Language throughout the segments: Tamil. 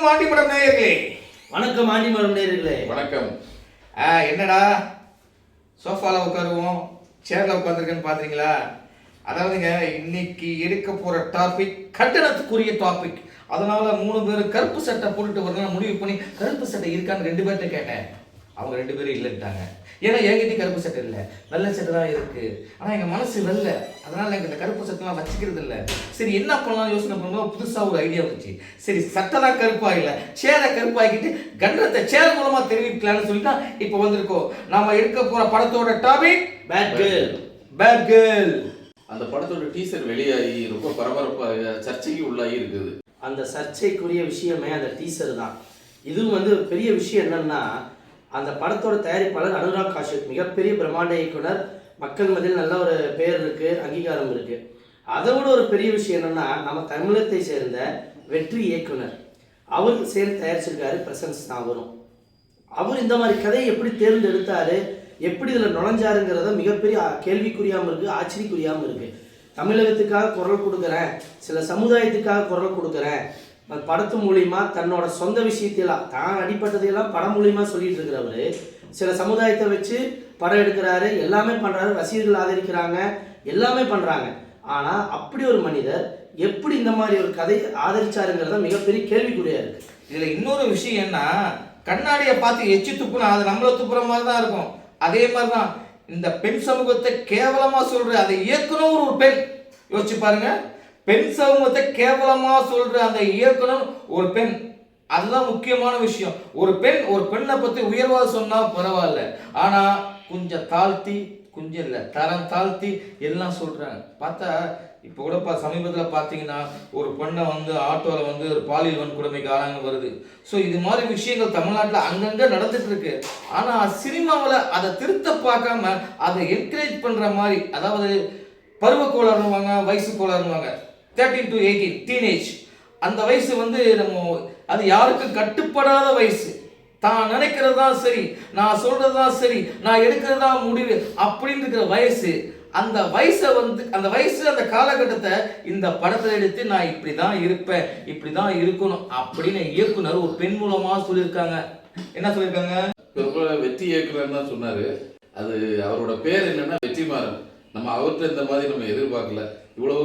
வணக்கம் மாண்டிமடம் நேயர்களே. வணக்கம் ஆண்டிமரம் நேர்களே வணக்கம். ஆ, என்னடா? சோஃபால உட்காருவோம் சேர்ல உட்காந்துருக்கேன்னு பாத்தீங்களா? அதாவதுங்க இன்னைக்கு எடுக்க போற டாபிக் கட்டணத்துக்குரிய டாபிக் அதனால மூணு பேரும் கருப்பு சட்டை போட்டுட்டு வரலாம் முடிவு பண்ணி கருப்பு சட்டை இருக்கான்னு ரெண்டு பேர்கிட்ட கேட்டேன். அவங்க ரெண்டு பேரும் இல்லைன்ட்டாங்க. ஏன்னா என்கிட்ட கருப்பு சட்டை இல்லை. வெள்ளை சட்டை தான் இருக்கு. ஆனா எங்க மனசு வெள்ளை. அதனால எனக்கு இந்த கருப்பு சட்டைலாம் வச்சுக்கிறது இல்லை. சரி என்ன பண்ணலாம் யோசனை பண்ணும்போது புதுசா ஒரு ஐடியா வந்துச்சு. சரி சட்டை தான் கருப்பா இல்லை சேரை கருப்பாக்கிட்டு கண்டத்தை சேர் மூலமா தெரிவிக்கலாம்னு சொல்லிட்டு தான் இப்போ வந்திருக்கோம். நாம எடுக்க போற படத்தோட topic bad girl bad girl அந்த படத்தோட டீசர் வெளியாகி ரொம்ப பரபரப்பாக சர்ச்சைக்கு உள்ளாகி இருக்குது. அந்த சர்ச்சைக்குரிய விஷயமே அந்த டீசர் தான். இதுவும் வந்து பெரிய விஷயம் என்னன்னா அந்த படத்தோட தயாரிப்பாளர் அனுராக் காஷ்யப் மிகப்பெரிய பிரம்மாண்ட இயக்குனர். மக்கள் மத்தியில் நல்ல ஒரு பேர் இருக்கு அங்கீகாரம் இருக்கு. அதை விட ஒரு பெரிய விஷயம் என்னன்னா நம்ம தமிழகத்தை சேர்ந்த வெற்றி இயக்குனர். அவர் சேர்ந்து தயாரிச்சிருக்காரு பிரசன்ஸ் தான் அவர் இந்த மாதிரி கதையை எப்படி தேர்ந்தெடுத்தாரு எப்படி இதில் நுழைஞ்சாருங்கிறத மிகப்பெரிய கேள்விக்குறியாமல் இருக்கு ஆச்சரியக்குறியாமல் இருக்கு. தமிழகத்துக்காக குரல் கொடுக்குறேன் சில சமுதாயத்துக்காக குரல் கொடுக்குறேன் படத்து மூலியமா தன்னோட சொந்த விஷயத்தையெல்லாம் தான் அடிப்பட்டதையெல்லாம் படம் மூலியமா சொல்லிட்டு இருக்கிறவர். சில சமுதாயத்தை வச்சு படம் எடுக்கிறாரு எல்லாமே பண்ணுறாரு ரசிகர்கள் ஆதரிக்கிறாங்க எல்லாமே பண்ணுறாங்க ஆனால் அப்படி ஒரு மனிதர் எப்படி இந்த மாதிரி ஒரு கதை ஆதரிச்சாருங்கிறத மிகப்பெரிய கேள்விக்குறியா இருக்கு. இதில் இன்னொரு விஷயம் என்ன கண்ணாடியை பார்த்து எச்சி துப்புனா அது நம்மளை துப்புற மாதிரி தான் இருக்கும். அதே மாதிரி தான் இந்த பெண் சமூகத்தை கேவலமாக சொல்கிற அதை இயக்குனர் ஒரு பெண். யோசிச்சு பாருங்க. பெண் சமூகத்தை கேவலமா சொல்ற அந்த இயக்கணும் ஒரு பெண். அதுதான் முக்கியமான விஷயம். ஒரு பெண் ஒரு பெண்ணை பத்தி உயர்வா சொன்னா பரவாயில்ல. ஆனா கொஞ்சம் தாழ்த்தி கொஞ்சம் இல்லை தரம் தாழ்த்தி எல்லாம் சொல்றாங்க. பார்த்தா இப்போ கூட பா சமீபத்தில் பார்த்தீங்கன்னா ஒரு பெண்ணை வந்து ஆட்டோவில் வந்து ஒரு பாலியல் வன்கொடுமைக்கு ஆளாங்க வருது. ஸோ இது மாதிரி விஷயங்கள் தமிழ்நாட்டில் அங்கங்கே நடந்துட்டு இருக்கு. ஆனால் சினிமாவில் அதை திருத்த பார்க்காம அதை என்கரேஜ் பண்ணுற மாதிரி அதாவது பருவ கோளாறுவாங்க வயசு கோளாறுவாங்க தேர்ட்டின் டு எயிட்டீன் டீனேஜ் அந்த வயசு வந்து நம்ம அது யாருக்கும் கட்டுப்படாத வயசு. தான் நினைக்கிறது தான் சரி நான் சொல்கிறது தான் சரி நான் எடுக்கிறது தான் முடிவு அப்படின்னு இருக்கிற வயசு. அந்த வயசை வந்து அந்த வயசு அந்த காலகட்டத்தை இந்த படத்தை எடுத்து நான் இப்படி தான் இருப்பேன் இப்படி தான் இருக்கணும் அப்படின்னு இயக்குனர் ஒரு பெண் மூலமாக சொல்லியிருக்காங்க. என்ன சொல்லியிருக்காங்க? வெற்றி இயக்குனர் தான் சொன்னாரு. அது அவரோட பேர் என்னன்னா வெற்றிமாறன். நம்ம அவர்கிட்ட இந்த மாதிரி நம்ம எதிர்பார்க்கல. இவ்வளவு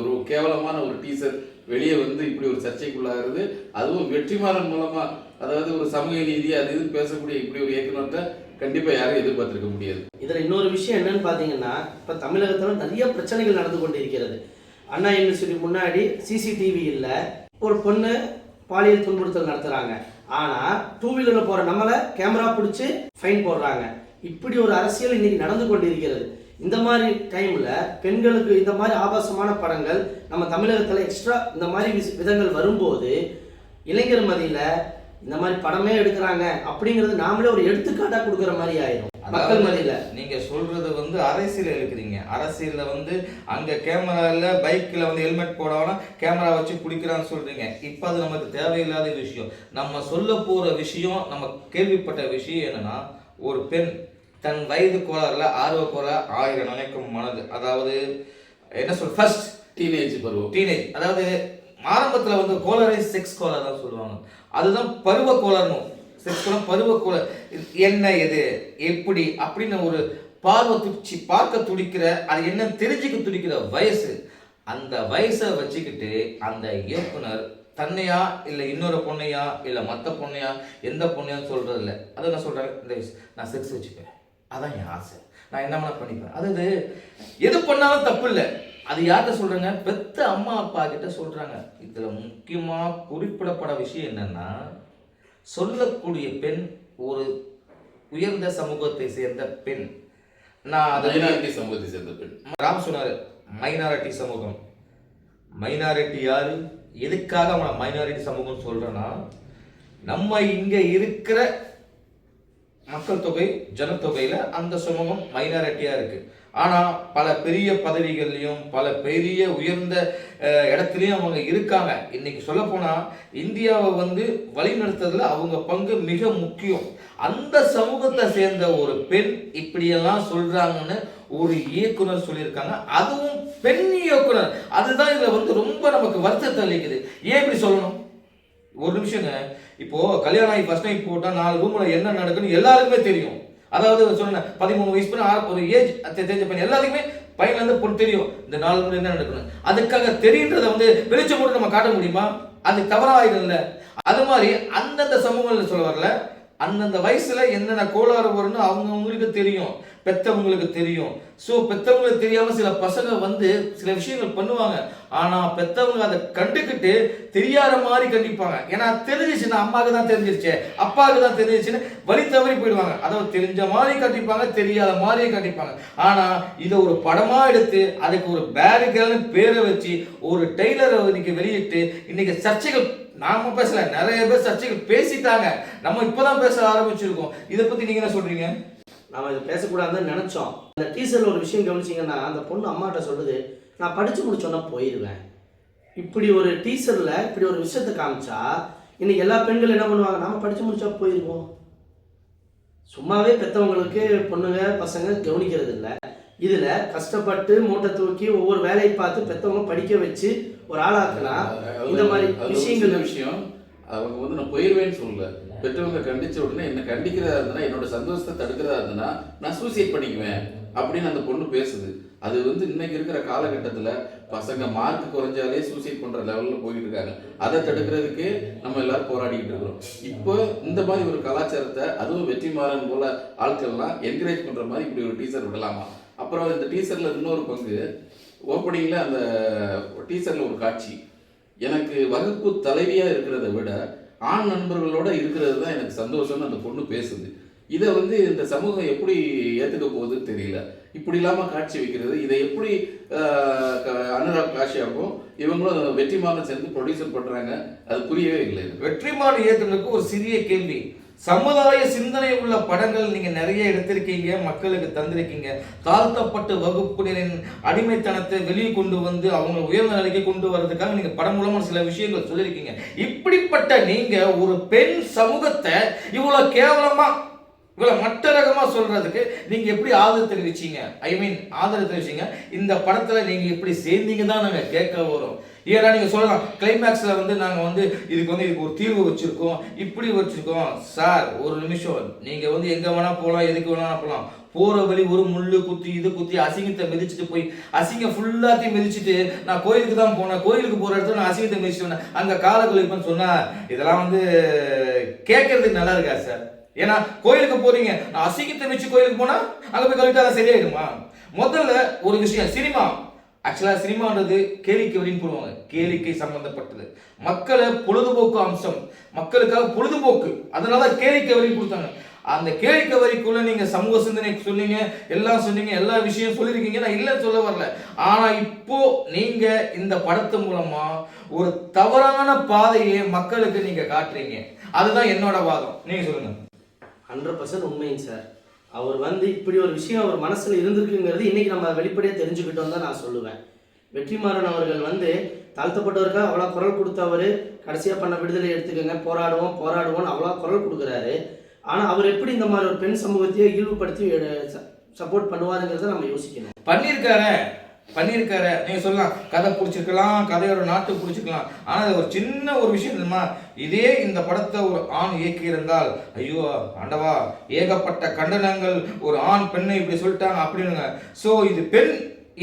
ஒரு கேவலமான ஒரு டீசர் வெளியே வந்து இப்படி ஒரு சர்ச்சைக்குள்ளாகிறது. அதுவும் வெற்றிமாறன் மூலமாக அதாவது ஒரு சமூக நீதி அது இது பேசக்கூடிய இப்படி ஒரு இயக்குநர்கிட்ட கண்டிப்பாக யாரும் எதிர்பார்த்துருக்க முடியாது. இதில் இன்னொரு விஷயம் என்னன்னு பார்த்தீங்கன்னா இப்போ தமிழகத்தில் நிறைய பிரச்சனைகள் நடந்து கொண்டிருக்கிறது. அண்ணா யூனிவர்சிட்டி முன்னாடி சிசிடிவி இல்லை. ஒரு பொண்ணு பாலியல் துன்புறுத்தல் நடத்துகிறாங்க ஆனால் டூ வீலரில் போகிற நம்மளை கேமரா பிடிச்சி ஃபைன் போடுறாங்க. இப்படி ஒரு அரசியல் இன்னைக்கு நடந்து கொண்டிருக்கிறது. இந்த மாதிரி டைம்ல பெண்களுக்கு இந்த மாதிரி ஆபாசமான படங்கள் நம்ம தமிழகத்துல எக்ஸ்ட்ரா இந்த மாதிரி விதங்கள் வரும்போது இளைஞர் மதியில இந்த மாதிரி படமே எடுக்கிறாங்க அப்படிங்கிறது நாமளே ஒரு எடுத்துக்காட்டா கொடுக்குற மாதிரி ஆயிரும். மக்கள் மத்தியில நீங்க சொல்றது வந்து அரசியல் இருக்கிறீங்க அரசியல்ல வந்து அங்க கேமரால பைக்ல வந்து ஹெல்மெட் போடாம கேமரா வச்சு பிடிக்கிறான்னு சொல்றீங்க. இப்ப அது நமக்கு தேவையில்லாத விஷயம். நம்ம சொல்ல போற விஷயம் நம்ம கேள்விப்பட்ட விஷயம் என்னன்னா ஒரு பெண் தன் வயது கோளாறுல ஆர்வ கோளாறு ஆயிரம் நினைக்கும் மனது. அதாவது என்ன சொல் ஃபர்ஸ்ட் டீனேஜ் பருவம். டீனேஜ் அதாவது ஆரம்பத்தில் வந்து கோளாறை செக்ஸ் கோளாறு தான் சொல்லுவாங்க. அதுதான் பருவ கோளாறுனும் செக்ஸ் கோளாறு பருவ கோளாறு. என்ன எது எப்படி அப்படின்னு ஒரு பார்வை துடிச்சு பார்க்க துடிக்கிற அது என்ன தெரிஞ்சுக்க துடிக்கிற வயசு. அந்த வயசை வச்சுக்கிட்டு அந்த இயக்குனர் தன்னையா இல்லை இன்னொரு பொண்ணையா இல்லை மற்ற பொண்ணையா எந்த பொண்ணையான்னு சொல்றது இல்லை அதை நான் சொல்கிறேன் இந்த வயசு. நான் செக்ஸ் வச்சுப்பேன். அதான் என் ஆசை. நான் என்ன பண்ணிப்பேன். அதாவது எது பண்ணாலும் தப்பு இல்லை அது யார்கிட்ட சொல்றாங்க? பெத்த அம்மா அப்பா கிட்ட சொல்றாங்க. இதுல முக்கியமா குறிப்பிடப்பட விஷயம் என்னன்னா சொல்லக்கூடிய பெண் ஒரு உயர்ந்த சமூகத்தை சேர்ந்த பெண். நான் அதை மைனாரிட்டி சமூகத்தை சேர்ந்த பெண். ராம் சொன்னாரு மைனாரிட்டி சமூகம். மைனாரிட்டி யாரு? எதுக்காக அவனை மைனாரிட்டி சமூகம் சொல்றேன்னா நம்ம இங்க இருக்கிற மக்கள் தொகை ஜனத்தொகையில் அந்த சமூகம் மைனாரிட்டியாக இருக்குது ஆனால் பல பெரிய பதவிகள்லையும் பல பெரிய உயர்ந்த இடத்துலையும் அவங்க இருக்காங்க. இன்னைக்கு சொல்லப்போனால் இந்தியாவை வந்து வழிநடத்துறதுல அவங்க பங்கு மிக முக்கியம். அந்த சமூகத்தை சேர்ந்த ஒரு பெண் இப்படியெல்லாம் சொல்கிறாங்கன்னு ஒரு இயக்குனர் சொல்லியிருக்காங்க. அதுவும் பெண் இயக்குனர். அதுதான் இதில் வந்து ரொம்ப நமக்கு வருத்தத்தை அளிக்குது. ஏன் இப்படி சொல்லணும்? ஒரு நிமிஷங்க. இப்போ கல்யாணம் ஆகி ஃபர்ஸ்ட் நைட் போட்டால் நாலு ரூமில் என்ன நடக்குன்னு எல்லாருக்குமே தெரியும். அதாவது சொன்னேன் பதிமூணு வயசு பண்ண ஒரு ஏஜ் தெரிஞ்ச பையன் எல்லாத்துக்குமே பையன்லேருந்து பொண்ணு தெரியும். இந்த நாலு ரூம்ல என்ன நடக்கணும் அதுக்காக தெரியுன்றதை வந்து வெளிச்சம் போட்டு நம்ம காட்ட முடியுமா? அது தவறாயிடும் இல்லை. அது மாதிரி அந்தந்த சமூகங்கள் சொல்ல வரல. அந்தந்த வயசுல என்னென்ன கோளாறு வரும்னு அவங்கவுங்களுக்கு தெரியும். பெத்தவங்களுக்கு தெரியும். ஸோ பெத்தவங்களுக்கு தெரியாமல் சில பசங்க வந்து சில விஷயங்கள் பண்ணுவாங்க. ஆனால் பெத்தவங்க அதை கண்டுக்கிட்டு தெரியாத மாதிரி கண்டிப்பாங்க. ஏன்னா தெரிஞ்சிச்சுன்னா அம்மாவுக்கு தான் தெரிஞ்சிருச்சு அப்பாவுக்கு தான் தெரிஞ்சிச்சுன்னு வழி தவறி போயிடுவாங்க. அதாவது தெரிஞ்ச மாதிரி கண்டிப்பாங்க தெரியாத மாதிரியும் கண்டிப்பாங்க. ஆனால் இதை ஒரு படமாக எடுத்து அதுக்கு ஒரு பேரிகல்னு பேரை வச்சு ஒரு டெய்லரை இன்னைக்கு வெளியிட்டு இன்னைக்கு சர்ச்சைகள் நாம பேசல நிறைய பேர் சர்ச்சைகள் பேசிட்டாங்க. நம்ம இப்போதான் பேச ஆரம்பிச்சிருக்கோம். இதை பத்தி நீங்க என்ன சொல்றீங்க? நாம இதை பேசக்கூடாதுன்னு நினைச்சோம். அந்த டீசர்ல ஒரு விஷயம் கவனிச்சீங்கன்னா அந்த பொண்ணு அம்மாட்ட சொல்லுது நான் படிச்சு முடிச்சோன்னா போயிடுவேன் இப்படி ஒரு டீசர்ல இப்படி ஒரு விஷயத்தை காமிச்சா இன்னைக்கு எல்லா பெண்கள் என்ன பண்ணுவாங்க? நாம படிச்சு முடிச்சா போயிருவோம். சும்மாவே பெத்தவங்களுக்கு பொண்ணுங்க பசங்க கவனிக்கிறது இல்ல. இதுல கஷ்டப்பட்டு மூட்டை தூக்கி ஒவ்வொரு வேலையை பார்த்து பெத்தவங்க படிக்க வச்சு ஒரு ஆளாக்குனா இந்த மாதிரி விஷயங்கள் விஷயம். அவங்க வந்து நான் போயிடுவேன்னு சொல்லல. பெற்றவங்க கண்டிச்ச உடனே என்ன கண்டிக்கிறதா இருந்தனா என்னோட சந்தோஷத்தை தடுக்கிறதா இருந்தனா நான் சூசைட் பண்ணிக்குவேன் அப்படின்னு அந்த பொண்ணு பேசுது. அது வந்து இன்னைக்கு இருக்கிற காலகட்டத்தில் பசங்க மார்க் குறைஞ்சாலே சூசைட் பண்ற லெவலில் போயிட்டு இருக்காங்க. அதை தடுக்கிறதுக்கு நம்ம எல்லாரும் போராடிக்கிட்டு இருக்கிறோம். இப்போ இந்த மாதிரி ஒரு கலாச்சாரத்தை அதுவும் வெற்றிமாறன் போல ஆட்கள்லாம் என்கரேஜ் பண்ற மாதிரி இப்படி ஒரு டீச்சர் விடலாமா? அப்புறம் இந்த டீச்சரில் இன்னொரு பங்கு ஓப்பனிங்ல அந்த டீச்சரில் ஒரு காட்சி. எனக்கு வகுப்பு தலைவியாக இருக்கிறத விட ஆண் நண்பர்களோட இருக்கிறது தான் எனக்கு சந்தோஷம்னு அந்த பொண்ணு பேசுது. இதை வந்து இந்த சமூகம் எப்படி ஏற்றுக்க போகுதுன்னு தெரியல. இப்படி இல்லாமல் காட்சி வைக்கிறது இதை எப்படி க- அனுராக் காஷியாகவும் இவங்களும் வெற்றிமாறன் சேர்ந்து ப்ரொடியூசர் பண்ணுறாங்க அது புரியவே இல்லை இது. வெற்றிமாறன் இயக்குனருக்கு ஒரு சிறிய கேள்வி. சமுதாய சிந்தனை உள்ள படங்கள் நீங்க நிறைய எடுத்திருக்கீங்க மக்களுக்கு தந்திருக்கீங்க. தாழ்த்தப்பட்ட வகுப்பினரின் அடிமைத்தனத்தை வெளியே கொண்டு வந்து அவங்க உயர்ந்த நிலைக்கு கொண்டு வர்றதுக்காக நீங்க படம் மூலமா சில விஷயங்கள் சொல்லியிருக்கீங்க. இப்படிப்பட்ட நீங்க ஒரு பெண் சமூகத்தை இவ்வளவு கேவலமா உங்களை மற்ற ரகமாக சொல்றதுக்கு நீங்க எப்படி ஆதரவு தெரிவிச்சீங்க? ஐ மீன் ஆதரவு தெரிவிச்சீங்க. இந்த படத்துல நீங்க எப்படி சேர்ந்தீங்க தான் நாங்க கேட்க வரோம். ஏன்னா நீங்க சொல்லலாம் கிளைமேக்ஸ்ல வந்து நாங்க வந்து இதுக்கு வந்து இதுக்கு ஒரு தீர்வு வச்சிருக்கோம். இப்படி வச்சிருக்கோம். சார் ஒரு நிமிஷம். நீங்க வந்து எங்க வேணா போகலாம் எதுக்கு வேணா போகலாம் போற வழி ஒரு முள்ளு குத்தி இது குத்தி அசிங்கத்தை மிதிச்சுட்டு போய் அசிங்கம் ஃபுல்லாத்தையும் மிதிச்சுட்டு நான் கோயிலுக்கு தான் போனேன். கோயிலுக்கு போற இடத்துல நான் அசிங்கத்தை மிதிச்சுட்டு வந்தேன். அங்க கால குளிப்பேன்னு சொன்னா இதெல்லாம் வந்து கேட்கறதுக்கு நல்லா இருக்கா சார்? ஏன்னா கோயிலுக்கு போறீங்க. நான் அசிங்கத்தை வச்சு கோயிலுக்கு போனா அங்க போய் கழிட்டா அது சரியாயிடுமா? முதல்ல ஒரு விஷயம் சினிமா. ஆக்சுவலா சினிமான்றது கேளிக்கை வரின்னு போடுவாங்க. கேளிக்கை சம்பந்தப்பட்டது. மக்களை பொழுதுபோக்கு அம்சம். மக்களுக்காக பொழுதுபோக்கு. அதனால கேளிக்கை வரி கொடுத்தாங்க. அந்த கேளிக்கை வரிக்குள்ள நீங்க சமூக சிந்தனை சொன்னீங்க எல்லாம் சொன்னீங்க எல்லா விஷயம் சொல்லியிருக்கீங்க நான் இல்லைன்னு சொல்ல வரல. ஆனா இப்போ நீங்க இந்த படத்து மூலமா ஒரு தவறான பாதையை மக்களுக்கு நீங்க காட்டுறீங்க. அதுதான் என்னோட வாதம். நீங்க சொல்லுங்க. ஹண்ட்ரட் பர்சன்ட் உண்மைங்க சார். அவர் வந்து இப்படி ஒரு விஷயம் அவர் மனசில் இருந்திருக்குங்கிறது இன்றைக்கி நம்ம வெளிப்படையாக தெரிஞ்சுக்கிட்டோம் தான் நான் சொல்லுவேன். வெற்றிமாறன் அவர்கள் வந்து தாழ்த்தப்பட்டவருக்காக அவ்வளோ குரல் கொடுத்தவர் கடைசியாக பண்ண விடுதலை எடுத்துக்கங்க போராடுவோம் போராடுவோம்னு அவ்வளோ குரல் கொடுக்குறாரு. ஆனால் அவர் எப்படி இந்த மாதிரி ஒரு பெண் சமூகத்தையே இழிவுபடுத்தி சப்போர்ட் பண்ணுவாருங்கிறத நம்ம யோசிக்கணும். பண்ணியிருக்காரு. பண்ணியிருக்காரு. நீங்கள் சொல்லலாம் கதை பிடிச்சிருக்கலாம் கதையோட நாட்டு பிடிச்சிருக்கலாம். ஆனால் அது ஒரு சின்ன ஒரு விஷயம் தெரியுமா? இதே இந்த படத்தை ஒரு ஆண் இயக்கியிருந்தால் ஐயோ ஆண்டவா ஏகப்பட்ட கண்டனங்கள் ஒரு ஆண் பெண்ணை இப்படி சொல்லிட்டாங்க அப்படின்னுங்க ஸோ இது பெண்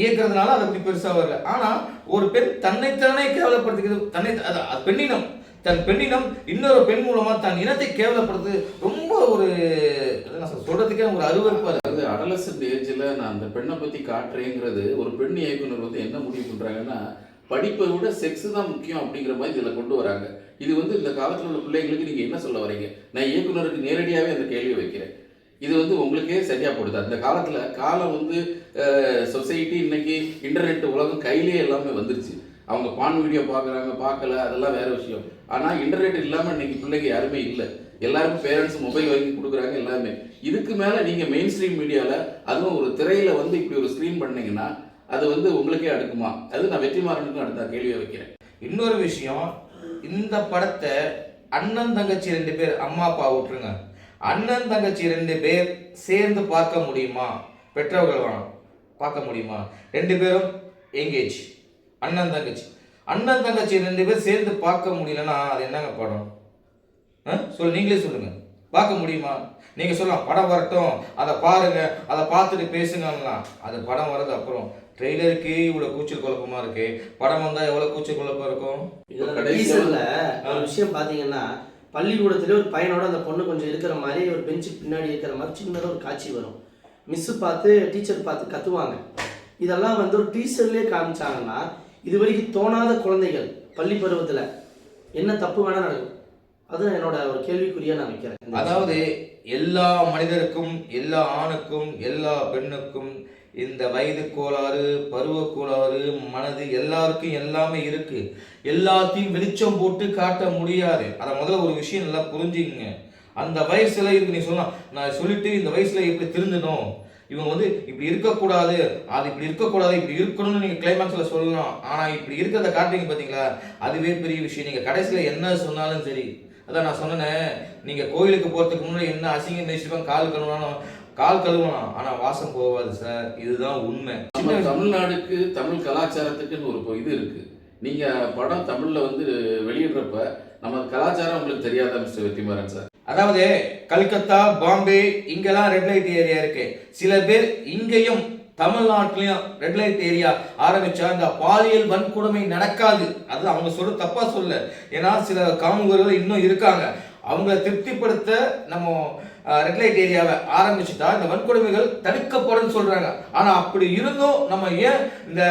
இயக்கிறதுனால அது பற்றி பெருசாக வரல. ஆனால் ஒரு பெண் தன்னைத்தானே கேவலப்படுத்திக்கிறது தன்னை அது அது பெண்ணினம். தன் பெண்ணினம் இன்னொரு பெண் மூலமா தன் இனத்தை கேவலப்படுறது ரொம்ப ஒரு சொல்றதுக்கே ஒரு அருவறுப்பா இருக்கு. அடலசன் ஏஜ்ல நான் அந்த பெண்ணை பத்தி காட்டுறேங்கிறது ஒரு பெண் இயக்குனர் வந்து என்ன முடிவு பண்றாங்கன்னா படிப்பை விட செக்ஸ் தான் முக்கியம் அப்படிங்கிற மாதிரி இதுல கொண்டு வராங்க. இது வந்து இந்த காலத்துல உள்ள பிள்ளைங்களுக்கு நீங்க என்ன சொல்ல வரீங்க? நான் இயக்குனருக்கு நேரடியாவே அந்த கேள்வியை வைக்கிறேன். இது வந்து உங்களுக்கே சரியா போடுது. அந்த காலத்துல காலம் வந்து சொசைட்டி இன்னைக்கு இன்டர்நெட் உலகம் கையிலேயே எல்லாமே வந்துருச்சு. அவங்க பான் வீடியோ பார்க்குறாங்க பார்க்கல அதெல்லாம் வேற விஷயம். ஆனால் இன்டர்நெட் இல்லாமல் இன்னைக்கு பிள்ளைங்க யாருமே இல்லை. எல்லாருமே பேரண்ட்ஸ் மொபைல் வாங்கி கொடுக்குறாங்க எல்லாமே இதுக்கு மேலே நீங்கள் மெயின் ஸ்ட்ரீம் மீடியாவில் அதுவும் ஒரு திரையில் வந்து இப்படி ஒரு ஸ்க்ரீன் பண்ணீங்கன்னா அது வந்து உங்களுக்கே அடுக்குமா? அது நான் வெற்றிமாறனுக்கும் அடுத்த கேள்வியை வைக்கிறேன். இன்னொரு விஷயம் இந்த படத்தை அண்ணன் தங்கச்சி ரெண்டு பேர் அம்மா அப்பா விட்டுருங்க. அண்ணன் தங்கச்சி ரெண்டு பேர் சேர்ந்து பார்க்க முடியுமா? பெற்றோர்கள் வேணும் பார்க்க முடியுமா? ரெண்டு பேரும் எங்கேஜ் அண்ணன் தங்கச்சி. அண்ணன் தங்கச்சி ரெண்டு பேர் சேர்ந்து பார்க்க முடியலன்னா அது என்னங்க படம்? ஆ? சொல்லு நீங்களே சொல்லுங்க. பார்க்க முடியுமா? நீங்க சொல்லலாம் படம் வரட்டும். அதை பாருங்க அதை பார்த்துட்டு பேசுங்கலாம் அது படம் வர்றது அப்புறம். ட்ரெய்லருக்கு இவ்வளவு கூச்சல் குழப்பமா இருக்கு. படம் வந்தா எவ்வளவு கூச்சல் குழப்பம் இருக்கும்? இதுல ஒரு விஷயம் பாத்தீங்கன்னா பள்ளிக்கூடத்துல ஒரு பையனோட அந்த பொண்ணு கொஞ்சம் இருக்கிற மாதிரி ஒரு பெஞ்சுக்கு பின்னாடி இருக்கிற மாதிரி சின்னதாக ஒரு காட்சி வரும். மிஸ்ஸு பார்த்து டீச்சர் பார்த்து கத்துவாங்க. இதெல்லாம் வந்து ஒரு டீச்சர்லேயே காமிச்சாங்கன்னா இது வரைக்கும் தோணாத குழந்தைகள் பள்ளி பருவத்தில் என்ன தப்பு வேணால் நடக்கும். அது என்னோட ஒரு கேள்விக்குறியாக நான் வைக்கிறேன். அதாவது எல்லா மனிதருக்கும் எல்லா ஆணுக்கும் எல்லா பெண்ணுக்கும் இந்த வயது கோளாறு பருவ கோளாறு மனது எல்லாருக்கும் எல்லாமே இருக்கு. எல்லாத்தையும் வெளிச்சம் போட்டு காட்ட முடியாது. அதை முதல்ல ஒரு விஷயம் நல்லா புரிஞ்சுங்க அந்த வயசுல இருக்கு நீ சொல்லலாம் நான் சொல்லிட்டு இந்த வயசுல எப்படி திருந்தணும்? இவங்க வந்து இப்படி இருக்கக்கூடாது அது இப்படி இருக்கக்கூடாது இப்படி இருக்கணும்னு நீங்கள் கிளைமேக்ஸில் சொல்லணும் ஆனால் இப்படி இருக்கிறத காட்டுறீங்க பார்த்தீங்களா அதுவே பெரிய விஷயம். நீங்கள் கடைசியில் என்ன சொன்னாலும் சரி. அதான் நான் சொன்னேன் நீங்கள் கோயிலுக்கு போகிறதுக்கு முன்னாடி என்ன அசிங்கம் தேய்ச்சிருப்பாங்க கால் கழுவணும் கால் கழுவலாம். ஆனால் வாசம் போகாது சார் இதுதான் உண்மை. தமிழ்நாடுக்கு தமிழ் கலாச்சாரத்துக்குன்னு ஒரு இது இருக்குது நீங்கள் படம் தமிழில் வந்து வெளியிடுறப்ப நம்ம கலாச்சாரம் உங்களுக்கு தெரியாத மிஸ்டர் வெற்றிமாறன் சார் அதாவது கல்கத்தா பாம்பே இங்கெல்லாம் ரெட் லைட் ஏரியா இருக்கு. சில பேர் இங்கேயும் தமிழ்நாட்டிலையும் ரெட் லைட் ஏரியா ஆரம்பிச்சா இந்த பாலியல் வன்கொடுமை நடக்காது. அது அவங்க சொல்ல தப்பா சொல்ல. ஏன்னா சில காமுகர்கள் இன்னும் இருக்காங்க. அவங்கள திருப்திப்படுத்த நம்ம ரெட் ஏரியாவை ஆரம்பிச்சுட்டா இந்த வன்கொடுமைகள் தடுக்கப்படும் சொல்றாங்க. ஆனா அப்படி இருந்தும் நம்ம ஏன் இந்த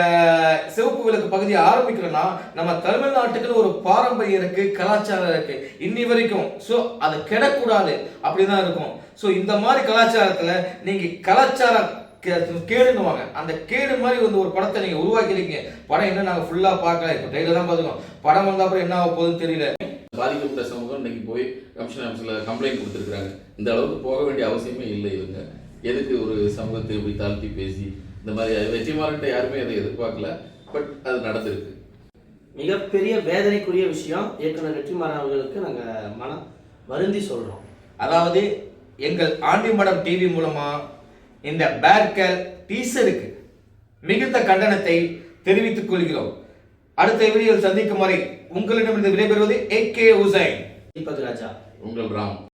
சிவப்பு விளக்கு பகுதியை ஆரம்பிக்கிறோம்னா நம்ம தமிழ்நாட்டுக்குன்னு ஒரு பாரம்பரியம் இருக்கு கலாச்சாரம் இருக்கு. இன்னி வரைக்கும் ஸோ அது கெடக்கூடாது. அப்படிதான் இருக்கும். ஸோ இந்த மாதிரி கலாச்சாரத்துல நீங்க கலாச்சார கே- கேடுன்னுவாங்க. அந்த கேடு மாதிரி வந்து ஒரு படத்தை நீங்க உருவாக்கிருக்கீங்க. படம் என்ன நாங்க ஃபுல்லா பார்க்கல. இப்போ ட்ரெயிலர் தான் பார்த்துக்கோம் படம் வந்த அப்புறம் என்ன ஆக போகுதுன்னு தெரியல. பாதிக்கப்பட்ட சமூகம் இன்னைக்கு போய் கமிஷன் ஆஃபீஸில் கம்ப்ளைண்ட் கொடுத்துருக்காங்க இந்த அளவுக்கு போக வேண்டிய அவசியமே இல்லை இவங்க. எதுக்கு ஒரு சமூகத்தை இப்படி தாழ்த்தி பேசி இந்த மாதிரி வெற்றிமாறன்ட்ட யாருமே அதை எதிர்பார்க்கல பட் அது நடந்திருக்கு. மிகப்பெரிய வேதனைக்குரிய விஷயம் இயக்குனர் வெற்றிமாறன் அவர்களுக்கு நாங்க மனம் வருந்தி சொல்றோம். அதாவது எங்கள் ஆண்டிமடம் டிவி மூலமா இந்த பேர்கல் டீசருக்கு மிகுந்த கண்டனத்தை தெரிவித்துக் கொள்கிறோம். அடுத்த வீடியோவில் சந்திக்கும் வரை உங்களிடமிருந்து விடைபெறுவது ஏ கே உசைன் தீபக் ராஜா. உங்கள் ராம்.